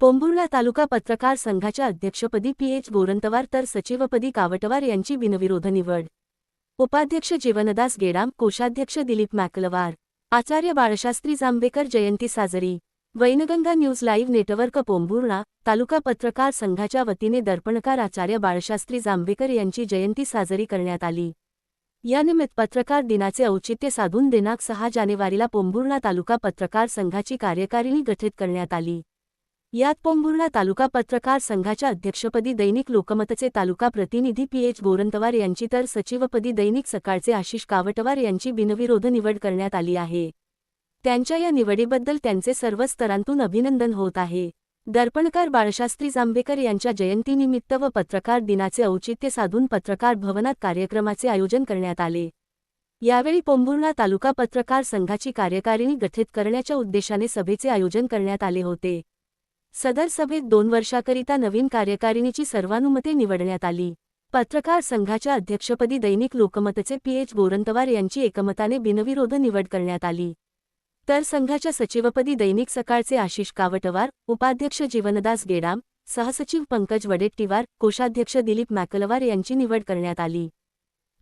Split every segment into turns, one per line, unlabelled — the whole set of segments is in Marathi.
पोंभुर्ला तालुका पत्रकार संघाच्या अध्यक्षपदी पी एच गोरंतवार तर सचिवपदी कावटवार यांची बिनविरोध निवड. उपाध्यक्ष जीवनदास गेडाम कोषाध्यक्ष दिलीप मॅकलवार आचार्य बाळशास्त्री जांभेकर जयंती साजरी Wainganga news live network Pombhurna taluka पत्रकार संघाच्या वतीने दर्पणकार आचार्य बाळशास्त्री जांभेकर यांची जयंती साजरी करण्यात आली. यानिमित्त पत्रकार दिनाचे औचित्य साधून दिनांक सहा जानेवारीला पोंभुर्णा तालुका पत्रकार संघाची कार्यकारिणी गठीत करण्यात आली. यात पोंभुर्णा तालुका पत्रकार संघाच्या अध्यक्षपदी दैनिक लोकमतचे तालुका प्रतिनिधी पी एच गोरंतवार यांची तर सचिवपदी दैनिक सकाळचे आशिष कावटवार यांची बिनविरोध निवड करण्यात आली आहे. त्यांच्या या निवडीबद्दल त्यांचे सर्व स्तरांतून अभिनंदन होत आहे. दर्पणकार बाळशास्त्री जांभेकर यांच्या जयंतीनिमित्त व पत्रकार दिनाचे औचित्य साधून पत्रकार भवनात कार्यक्रमाचे आयोजन करण्यात आले. यावेळी पोंभुर्णा तालुका पत्रकार संघाची कार्यकारिणी गठीत करण्याच्या उद्देशाने सभेचे आयोजन करण्यात आले होते. सदर सभेत दोन वर्षाकरिता नवीन कार्यकारिणीची सर्वानुमते निवडण्यात आली. पत्रकार संघाच्या अध्यक्षपदी दैनिक लोकमतचे पी. एच. गोरंतवार यांची एकमताने बिनविरोध निवड करण्यात आली. तर संघाच्या सचिवपदी दैनिक सकाळचे आशिष कावटवार उपाध्यक्ष जीवनदास गेडाम सहसचिव पंकज वडेट्टीवार कोषाध्यक्ष दिलीप मॅकलवार यांची निवड करण्यात आली.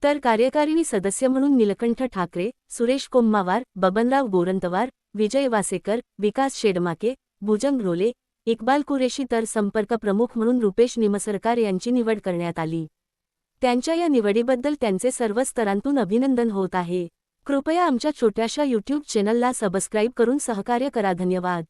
तर कार्यकारिणी सदस्य म्हणून निलकंठ ठाकरे सुरेश कोम्मावार बबनराव गोरंतवार विजय वासेकर विकास शेडमाके भुजंग रोले इक्बाल कुरेशी तर संपर्क प्रमुख म्हणून रुपेश निमसरकार यांची निवड करण्यात आली. त्यांच्या या निवडीबद्दल त्यांचे सर्व स्तरांतून अभिनंदन होत आहे. कृपया आमच्या छोट्याशा यूट्यूब चॅनलला सबस्क्राईब करून सहकार्य करा. धन्यवाद.